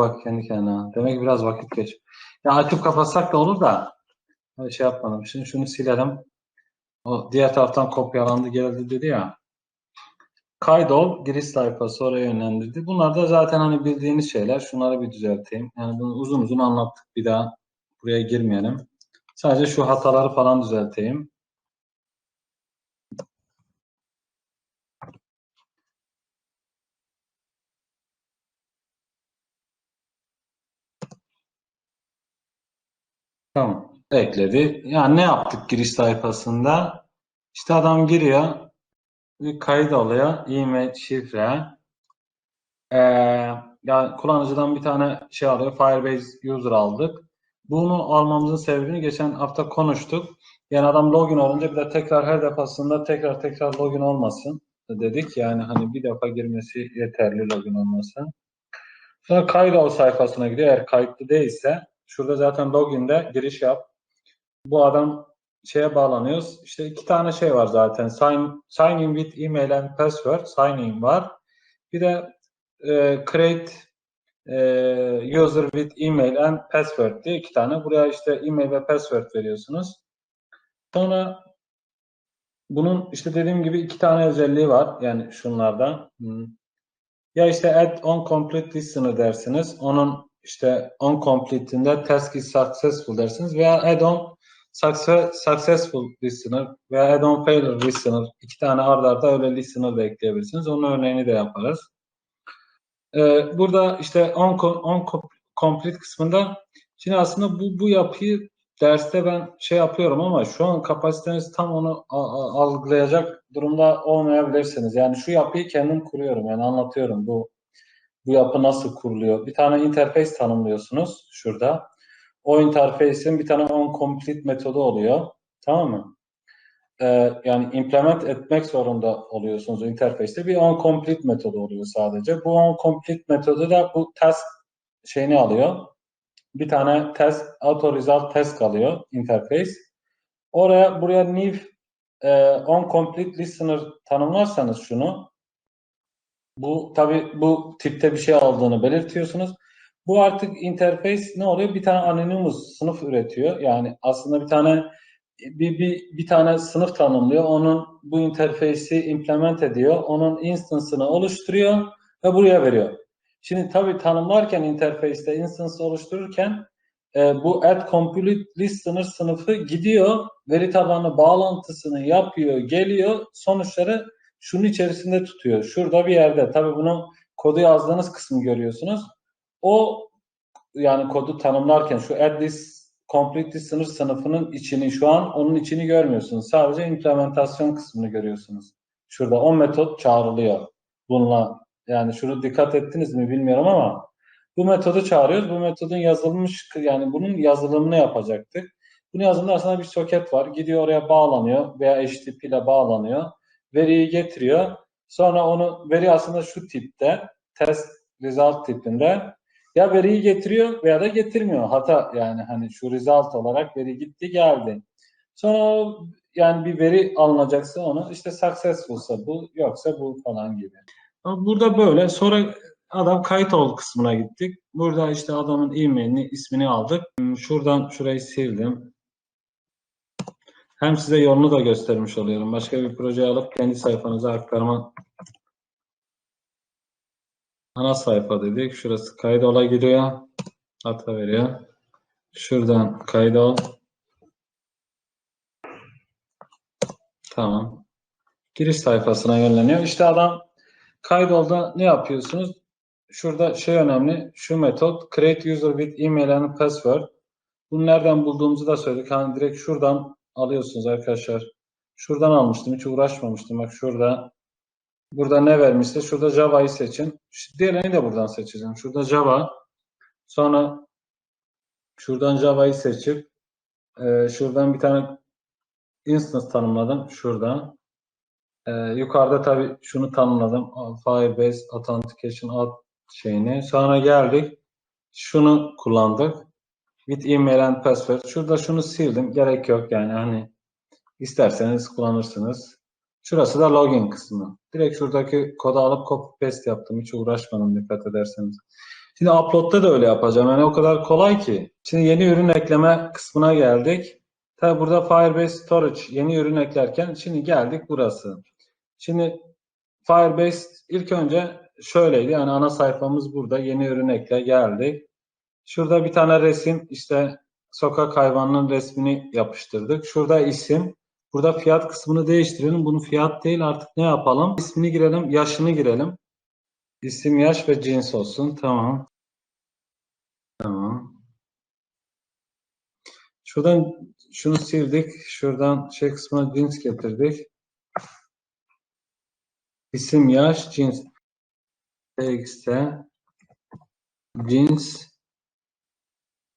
bak kendi kendine. Demek ki biraz vakit geç. Ya açıp kapatsak da olur da. Öyle şey yapmadım. Şimdi şunu silelim. O diğer taraftan kopyalandı geldi dedi ya. Kaydol giriş sayfası oraya yönlendirdi. Bunlar da zaten hani bildiğiniz şeyler. Şunları bir düzelteyim. Yani bunu uzun uzun anlattık. Bir daha buraya girmeyelim. Sadece şu hataları falan düzelteyim. Tamam. Ekledi. Yani ne yaptık giriş sayfasında? İşte adam giriyor. Bir kayıt alıyor. E-mail, şifre. Ee, yani kullanıcıdan bir tane şey alıyor. Firebase user aldık. Bunu almamızın sebebini geçen hafta konuştuk. Yani adam login olunca bir de tekrar her defasında tekrar tekrar login olmasın dedik. Yani hani bir defa girmesi yeterli login olması. Sonra kaydol sayfasına gidiyor. Eğer kayıtlı değilse şurada zaten login'de giriş yap. Bu adam şeye bağlanıyoruz. İşte iki tane şey var zaten. Sign, sign in with email and password. Sign in var. Bir de e, create e, user with email and password diye iki tane. Buraya işte email ve password veriyorsunuz. Sonra bunun işte dediğim gibi iki tane özelliği var. Yani şunlardan. Hmm. Ya işte add on complete listener dersiniz. Onun işte on complete'inde task is successful dersiniz veya add on successful listener veya add on failure listener iki tane arda arda öyle listener da ekleyebilirsiniz. Onun örneğini de yaparız. Ee, burada işte on, on complete kısmında şimdi aslında bu, bu yapıyı derste ben şey yapıyorum ama şu an kapasiteniz tam onu algılayacak durumda olmayabilirsiniz. Yani şu yapıyı kendim kuruyorum. Yani anlatıyorum bu bu yapı nasıl kuruluyor. Bir tane interface tanımlıyorsunuz şurada. O interface'in bir tane on complete metodu oluyor. Tamam mı? Ee, yani implement etmek zorunda oluyorsunuz interface'te. Bir on complete metodu oluyor sadece. Bu on complete metodu da bu task şeyini alıyor bir tane test, auto result test kalıyor interface. Oraya buraya new e, on complete listener tanımlarsanız şunu bu tabi bu tipte bir şey aldığını belirtiyorsunuz. Bu artık interface ne oluyor? Bir tane anonymous sınıf üretiyor. Yani aslında bir tane bir, bir, bir tane sınıf tanımlıyor. Onun bu interface'i implement ediyor. Onun instance'ını oluşturuyor ve buraya veriyor. Şimdi tabii tanımlarken interface'te instance oluştururken e, bu add complete listener sınıfı gidiyor, veri tabanı bağlantısını yapıyor, geliyor, sonuçları şunun içerisinde tutuyor. Şurada bir yerde. Tabii bunu kodu yazdığınız kısmı görüyorsunuz. O yani kodu tanımlarken şu add this complete listener sınıfının içini şu an onun içini görmüyorsunuz. Sadece implementasyon kısmını görüyorsunuz. Şurada o metot çağrılıyor. Bununla yani şunu dikkat ettiniz mi bilmiyorum ama bu metodu çağırıyoruz. Bu metodun yazılmış yani bunun yazılımını yapacaktık. Bunun yazılımında aslında bir soket var. Gidiyor oraya bağlanıyor veya HTTP ile bağlanıyor. Veriyi getiriyor. Sonra onu veri aslında şu tipte test result tipinde ya veriyi getiriyor veya da getirmiyor. Hata yani hani şu result olarak veri gitti geldi. Sonra yani bir veri alınacaksa onu işte successfulsa bu yoksa bu falan gibi. Burada böyle. Sonra adam kayıt ol kısmına gittik. Burada işte adamın e-mailini, ismini aldık. Şuradan şurayı sildim. Hem size yolunu da göstermiş oluyorum. Başka bir proje alıp kendi sayfanıza aktarma ana sayfa dedik. Şurası kaydola giriyor. Hata veriyor. Şuradan kaydol. Tamam. Giriş sayfasına yönleniyor. İşte adam Kaydolda ne yapıyorsunuz? Şurada şey önemli. Şu metot create user with email and password. Bunu nereden bulduğumuzu da söyledik. Hani direkt şuradan alıyorsunuz arkadaşlar. Şuradan almıştım. Hiç uğraşmamıştım. Bak şurada. Burada ne vermişse şurada Java'yı seçin. Diğerini de buradan seçeceğim. Şurada Java. Sonra şuradan Java'yı seçip e, şuradan bir tane instance tanımladım. Şuradan. Ee, yukarıda tabii şunu tanımladım. Firebase Authentication ad şeyini. Sonra geldik. Şunu kullandık. With email and password. Şurada şunu sildim. Gerek yok yani hani isterseniz kullanırsınız. Şurası da login kısmı. Direkt şuradaki kodu alıp copy paste yaptım. Hiç uğraşmadım dikkat ederseniz. Şimdi upload'da da öyle yapacağım. Yani o kadar kolay ki. Şimdi yeni ürün ekleme kısmına geldik. Tabi burada Firebase Storage yeni ürün eklerken şimdi geldik burası. Şimdi Firebase ilk önce şöyleydi. Yani ana sayfamız burada. Yeni ürün ekle geldik. Şurada bir tane resim işte sokak hayvanının resmini yapıştırdık. Şurada isim. Burada fiyat kısmını değiştirelim. Bunu fiyat değil artık ne yapalım? İsmini girelim, yaşını girelim. İsim, yaş ve cins olsun. Tamam. Tamam. Şuradan şunu sildik. Şuradan şey kısmına cins getirdik. İsim, yaş, cins. TXT cins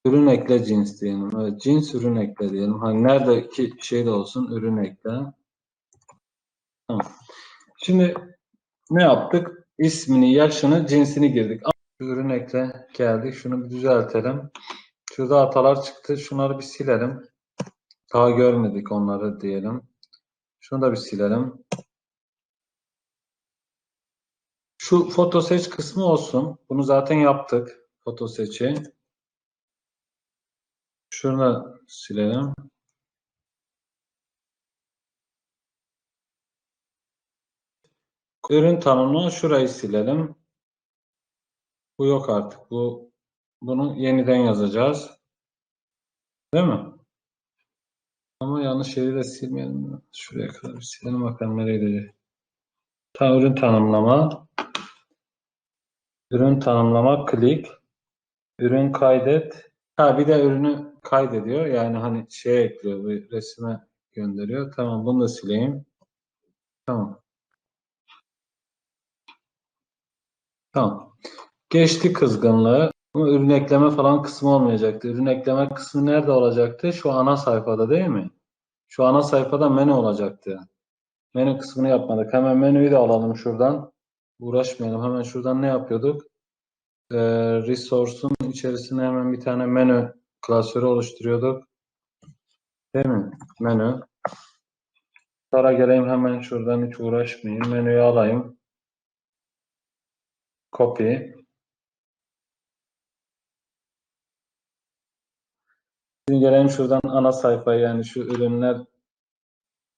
ürün ekle cins diyelim. Evet, cins ürün ekle diyelim. Hani neredeki şey de olsun ürün ekle. Tamam. Şimdi ne yaptık? İsmini, yaşını, cinsini girdik. Ürün ekle geldik. Şunu bir düzeltelim. Şurada hatalar çıktı. Şunları bir silelim. Daha görmedik onları diyelim. Şunu da bir silelim. Şu foto seç kısmı olsun. Bunu zaten yaptık. Foto seçi. Şunu da silelim. Ürün tanımına şurayı silelim. Bu yok artık. Bu bunu yeniden yazacağız. Değil mi? Ama yanlış yeri de silmeyelim. Şuraya kadar bir silelim bakalım nereye gidecek. Ürün tanımlama. Ürün tanımlama, klik. Ürün kaydet. Ha bir de ürünü kaydediyor. Yani hani şeye ekliyor, bir resime gönderiyor. Tamam bunu da sileyim. Tamam. Tamam. Geçti kızgınlığı. Ama ürün ekleme falan kısmı olmayacaktı. Ürün ekleme kısmı nerede olacaktı? Şu ana sayfada değil mi? Şu ana sayfada menü olacaktı. Menü kısmını yapmadık. Hemen menüyü de alalım şuradan. Uğraşmayalım. Hemen şuradan ne yapıyorduk? Ee, Resource'un içerisine hemen bir tane menü klasörü oluşturuyorduk. Değil mi? Menü. Sonra geleyim hemen şuradan hiç uğraşmayayım. Menüyü alayım. Copy. Şimdi gelelim şuradan ana sayfaya yani şu ürünler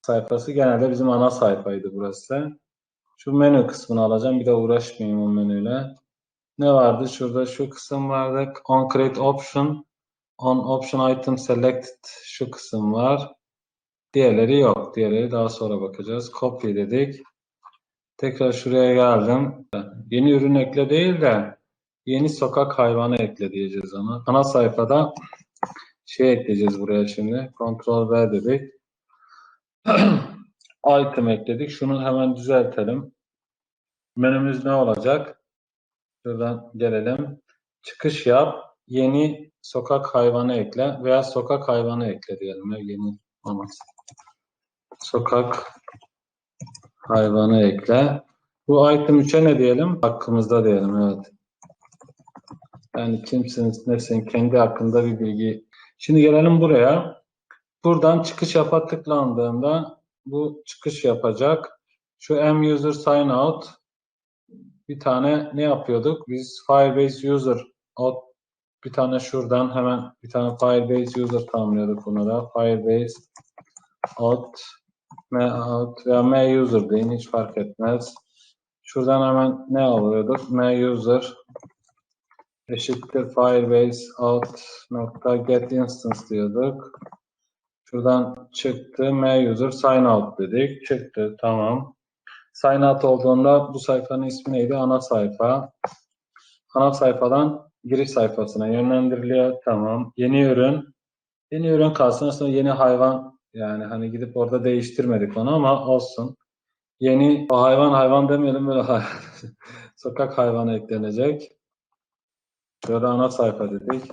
sayfası genelde bizim ana sayfaydı burası. Şu menü kısmını alacağım. Bir de uğraşmayayım o menüyle. Ne vardı? Şurada şu kısım vardı. On create option. On option item selected. Şu kısım var. Diğerleri yok. Diğerleri daha sonra bakacağız. Copy dedik. Tekrar şuraya geldim. Yeni ürün ekle değil de yeni sokak hayvanı ekle diyeceğiz ona. Ana sayfada şey ekleyeceğiz buraya şimdi. Ctrl V dedik. Item ekledik. Şunu hemen düzeltelim. Menümüz ne olacak? Şuradan gelelim. Çıkış yap. Yeni sokak hayvanı ekle veya sokak hayvanı ekle diyelim. Yeni olmaz. Sokak hayvanı ekle. Bu item 3'e ne diyelim? Hakkımızda diyelim. Evet. Yani kimsiniz, nesin, kendi hakkında bir bilgi. Şimdi gelelim buraya. Buradan çıkış yapa tıklandığında bu çıkış yapacak. Şu M user sign out bir tane ne yapıyorduk? Biz Firebase user out bir tane şuradan hemen bir tane Firebase user tanımlıyorduk buna da. Firebase out m out veya m user deyin hiç fark etmez. Şuradan hemen ne alıyorduk? m user eşittir Firebase out nokta get instance diyorduk. Şuradan çıktı. M user sign out dedik. Çıktı. Tamam. Sign out olduğunda bu sayfanın ismi neydi? Ana sayfa. Ana sayfadan giriş sayfasına yönlendiriliyor. Tamam. Yeni ürün. Yeni ürün kalsın. Aslında yeni hayvan yani hani gidip orada değiştirmedik onu ama olsun. Yeni o hayvan hayvan demeyelim böyle sokak hayvanı eklenecek. Şurada ana sayfa dedik.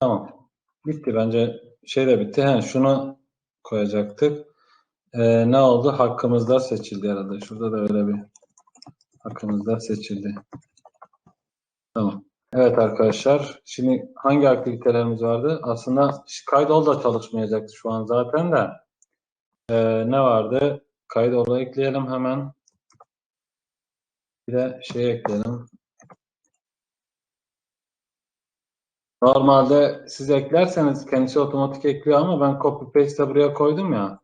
Tamam. Bitti bence şey de bitti. He, şunu koyacaktık. Ee, ne oldu? Hakkımızda seçildi herhalde. Şurada da öyle bir hakkımızda seçildi. Tamam. Evet arkadaşlar. Şimdi hangi aktivitelerimiz vardı? Aslında kaydol da çalışmayacaktı şu an zaten de. Ee, ne vardı? Kaydolu ekleyelim hemen. Bir de şey ekledim. Normalde siz eklerseniz kendisi otomatik ekliyor ama ben copy paste buraya koydum ya.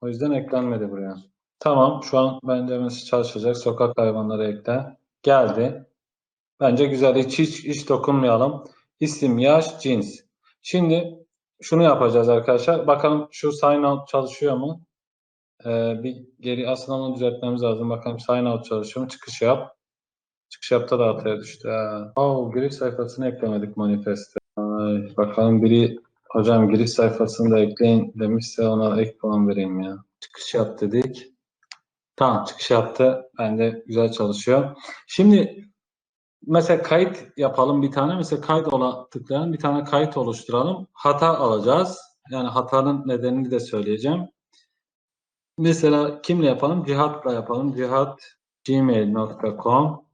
O yüzden eklenmedi buraya. Tamam şu an bence mesela çalışacak. Sokak hayvanları ekle. Geldi. Bence güzel. Hiç, hiç, hiç dokunmayalım. İsim, yaş, cins. Şimdi şunu yapacağız arkadaşlar. Bakalım şu sign out çalışıyor mu? Ee, bir geri aslında onu düzeltmemiz lazım. Bakalım sign out çalışıyor mu? Çıkış yap. Çıkış yapta da hataya düştü. Oh, giriş sayfasını eklemedik manifeste. Ay, bakalım biri hocam giriş sayfasını da ekleyin demişse ona ek puan vereyim ya. Çıkış yap dedik. Tamam çıkış yaptı. Bence güzel çalışıyor. Şimdi mesela kayıt yapalım bir tane. Mesela kayıt ola tıklayan bir tane kayıt oluşturalım. Hata alacağız. Yani hatanın nedenini de söyleyeceğim. Mesela kimle yapalım? Cihat'la yapalım. Cihat gmail.com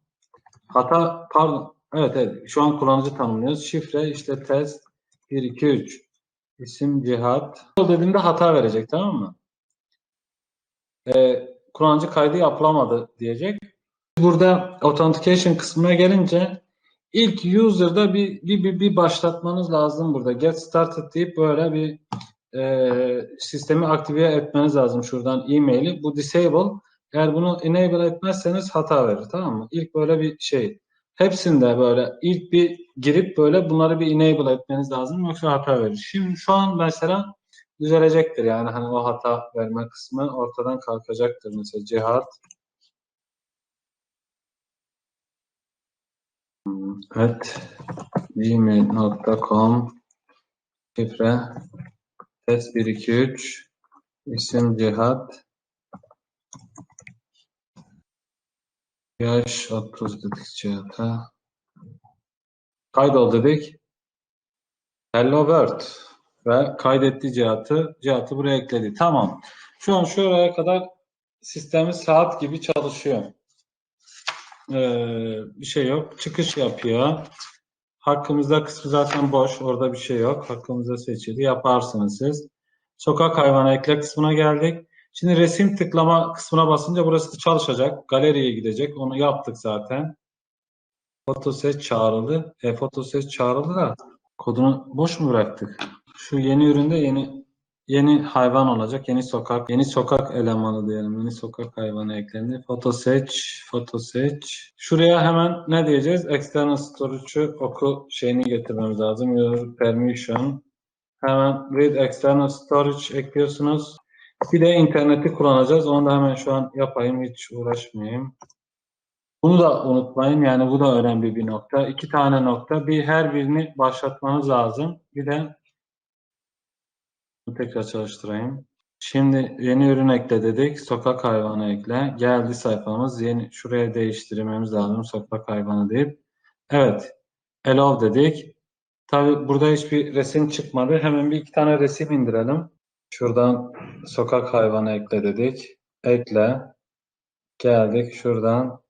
Hata pardon. Evet evet. Şu an kullanıcı tanımlıyoruz. Şifre işte test 1 2 3 isim Cihat. Dediğimde hata verecek tamam mı? Ee, kullanıcı kaydı yapılamadı diyecek. Burada authentication kısmına gelince ilk user'da bir, bir, bir, bir başlatmanız lazım burada. Get started deyip böyle bir e, sistemi aktive etmeniz lazım şuradan e-maili. Bu disable. Eğer bunu enable etmezseniz hata verir tamam mı? İlk böyle bir şey. Hepsinde böyle ilk bir girip böyle bunları bir enable etmeniz lazım yoksa hata verir. Şimdi şu an mesela düzelecektir. Yani hani o hata verme kısmı ortadan kalkacaktır mesela cihat Evet. gmail.com şifre. Test 123 isim Cihat yaş 30 dedik Cihat'a kaydol dedik Hello World ve kaydetti Cihat'ı Cihat'ı buraya ekledi. Tamam. Şu an şuraya kadar sistemi saat gibi çalışıyor. Ee, bir şey yok. Çıkış yapıyor. Hakkımızda kısmı zaten boş. Orada bir şey yok. Hakkımızda seçili. Yaparsınız siz. Sokak hayvanı ekle kısmına geldik. Şimdi resim tıklama kısmına basınca burası da çalışacak. Galeriye gidecek. Onu yaptık zaten. Fotoset çağrıldı. E fotoset çağrıldı da kodunu boş mu bıraktık? Şu yeni üründe yeni yeni hayvan olacak. Yeni sokak, yeni sokak elemanı diyelim. Yeni sokak hayvanı eklendi. Foto seç, foto seç. Şuraya hemen ne diyeceğiz? External storage'ı oku şeyini getirmemiz lazım. Your permission. Hemen read external storage ekliyorsunuz. Bir de interneti kullanacağız. Onu da hemen şu an yapayım. Hiç uğraşmayayım. Bunu da unutmayın. Yani bu da önemli bir nokta. İki tane nokta. Bir her birini başlatmanız lazım. Bir de tekrar çalıştırayım. Şimdi yeni ürün ekle dedik. Sokak hayvanı ekle. Geldi sayfamız. Yeni şuraya değiştirmemiz lazım. Sokak hayvanı deyip. Evet. Allow dedik. Tabi burada hiçbir resim çıkmadı. Hemen bir iki tane resim indirelim. Şuradan sokak hayvanı ekle dedik. Ekle. Geldik şuradan.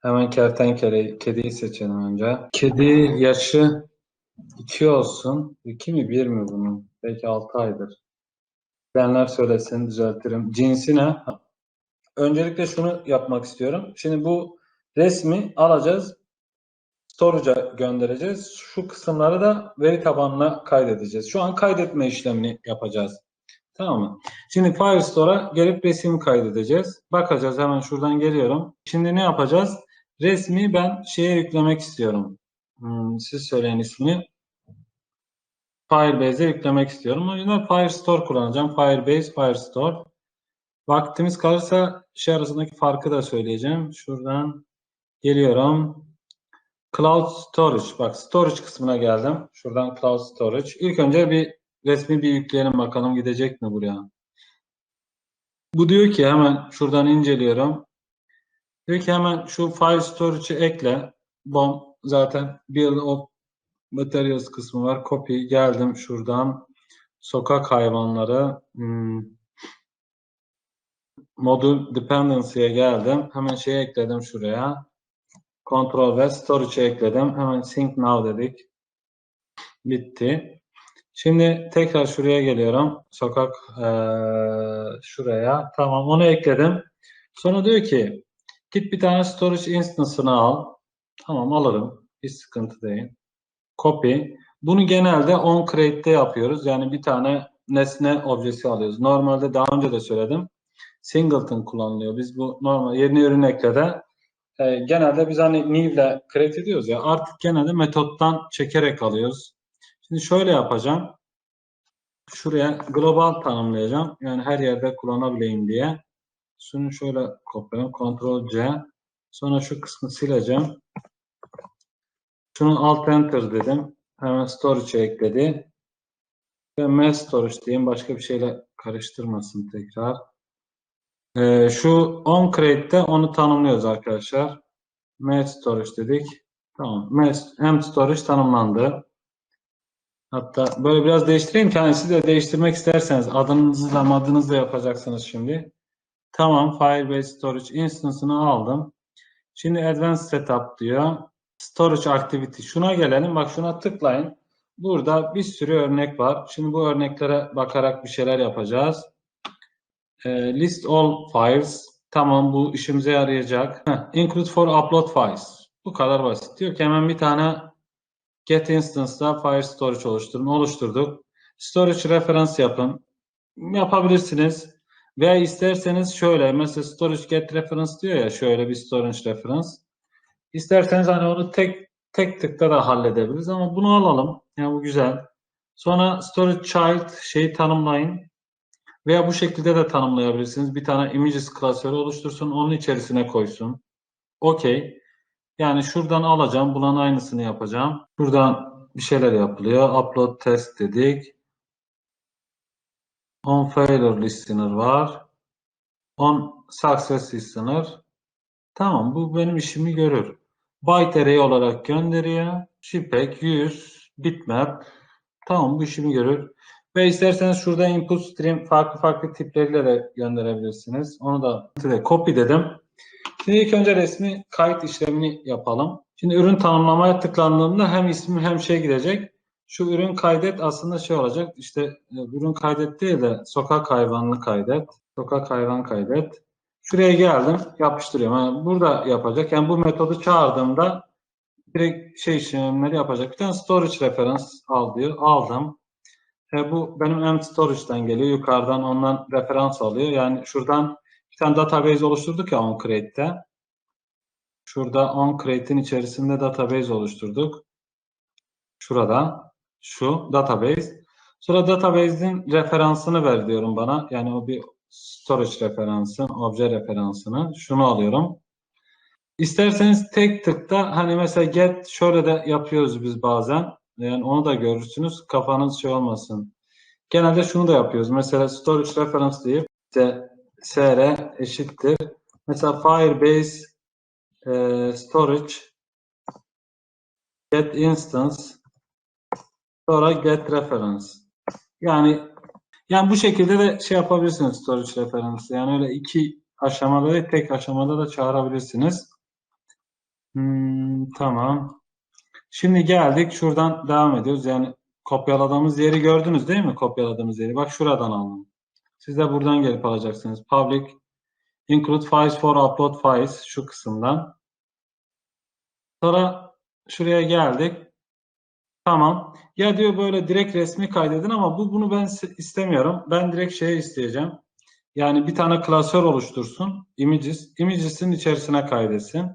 Hemen kertenkele, kediyi seçelim önce. Kedi yaşı 2 olsun. 2 mi 1 mi bunun? Belki 6 aydır. Bilenler söylesin düzeltirim. Cinsi ne? Öncelikle şunu yapmak istiyorum. Şimdi bu resmi alacağız. Storage'a göndereceğiz. Şu kısımları da veri tabanına kaydedeceğiz. Şu an kaydetme işlemini yapacağız. Tamam mı? Şimdi Firestore'a gelip resim kaydedeceğiz. Bakacağız hemen şuradan geliyorum. Şimdi ne yapacağız? Resmi ben şeye yüklemek istiyorum. Hmm, siz söyleyin ismini. Firebase'e yüklemek istiyorum. O yüzden Firestore kullanacağım. Firebase, Firestore. Vaktimiz kalırsa şey arasındaki farkı da söyleyeceğim. Şuradan geliyorum. Cloud Storage. Bak Storage kısmına geldim. Şuradan Cloud Storage. İlk önce bir resmi bir yükleyelim bakalım gidecek mi buraya. Bu diyor ki hemen şuradan inceliyorum. Diyor ki hemen şu file storage'ı ekle. Bom zaten build of materials kısmı var. Copy geldim şuradan. Sokak hayvanları hmm. modül dependency'ye geldim. Hemen şey ekledim şuraya. Control ve storage ekledim. Hemen sync now dedik. Bitti. Şimdi tekrar şuraya geliyorum. Sokak ee, şuraya. Tamam onu ekledim. Sonra diyor ki Git bir tane storage instance'ını al. Tamam alırım. Hiç sıkıntı değil. Copy. Bunu genelde on create'te yapıyoruz. Yani bir tane nesne objesi alıyoruz. Normalde daha önce de söyledim. Singleton kullanılıyor. Biz bu normal yeni ürün eklede e, genelde biz hani new ile create ediyoruz ya artık genelde metottan çekerek alıyoruz. Şimdi şöyle yapacağım. Şuraya global tanımlayacağım. Yani her yerde kullanabileyim diye. Şunu şöyle kopyalayayım. Ctrl C. Sonra şu kısmı sileceğim. Şunu alt enter dedim. Hemen storage'e ekledi. Ve mass storage diyeyim. Başka bir şeyle karıştırmasın tekrar. Ee, şu on create'de onu tanımlıyoruz arkadaşlar. Mass storage dedik. Tamam. Mass hem storage tanımlandı. Hatta böyle biraz değiştireyim siz de değiştirmek isterseniz adınızla adınızla yapacaksınız şimdi. Tamam. Firebase Storage Instance'ını aldım. Şimdi Advanced Setup diyor. Storage Activity. Şuna gelelim. Bak şuna tıklayın. Burada bir sürü örnek var. Şimdi bu örneklere bakarak bir şeyler yapacağız. E, list all files. Tamam bu işimize yarayacak. İnclude for upload files. Bu kadar basit. Diyor ki hemen bir tane get instance'da file storage oluşturun. Oluşturduk. Storage reference yapın. Yapabilirsiniz. Veya isterseniz şöyle mesela storage get reference diyor ya şöyle bir storage reference. İsterseniz hani onu tek tek tıkta da halledebiliriz ama bunu alalım. Yani bu güzel. Sonra storage child şeyi tanımlayın. Veya bu şekilde de tanımlayabilirsiniz. Bir tane images klasörü oluştursun. Onun içerisine koysun. Okey. Yani şuradan alacağım. Bunun aynısını yapacağım. Buradan bir şeyler yapılıyor. Upload test dedik. On failure listener var. On success listener. Tamam bu benim işimi görür. Byte array olarak gönderiyor. JPEG, 100, bitmap. Tamam bu işimi görür. Ve isterseniz şurada input stream farklı farklı tipleriyle de gönderebilirsiniz. Onu da copy dedim. Şimdi ilk önce resmi kayıt işlemini yapalım. Şimdi ürün tanımlamaya tıklandığımda hem ismi hem şey gidecek. Şu ürün kaydet aslında şey olacak. İşte e, ürün kaydet değil de sokak hayvanını kaydet. Sokak hayvan kaydet. Şuraya geldim, yapıştırıyorum. Yani burada yapacak. Yani bu metodu çağırdığımda direkt şey işlemleri yapacak. Bir tane storage reference al diyor. Aldım. E, bu benim M storage'dan geliyor. Yukarıdan ondan referans alıyor. Yani şuradan tane database oluşturduk ya onCreate'de. Şurada onCreate'in içerisinde database oluşturduk. Şurada. Şu database. Sonra database'in referansını ver diyorum bana. Yani o bir storage referansı, obje referansını. Şunu alıyorum. İsterseniz tek tıkta hani mesela get şöyle de yapıyoruz biz bazen. Yani onu da görürsünüz. Kafanız şey olmasın. Genelde şunu da yapıyoruz. Mesela storage reference deyip işte sr eşittir. Mesela Firebase e, storage get instance sonra get reference. Yani yani bu şekilde de şey yapabilirsiniz storage reference. Yani öyle iki aşamada ve tek aşamada da çağırabilirsiniz. Hmm, tamam. Şimdi geldik. Şuradan devam ediyoruz. Yani kopyaladığımız yeri gördünüz değil mi? Kopyaladığımız yeri. Bak şuradan aldım. Siz de buradan gelip alacaksınız. Public include files for upload files şu kısımdan. Sonra şuraya geldik. Tamam. Ya diyor böyle direkt resmi kaydedin ama bu bunu ben istemiyorum. Ben direkt şeye isteyeceğim. Yani bir tane klasör oluştursun. Images. Images'in içerisine kaydetsin.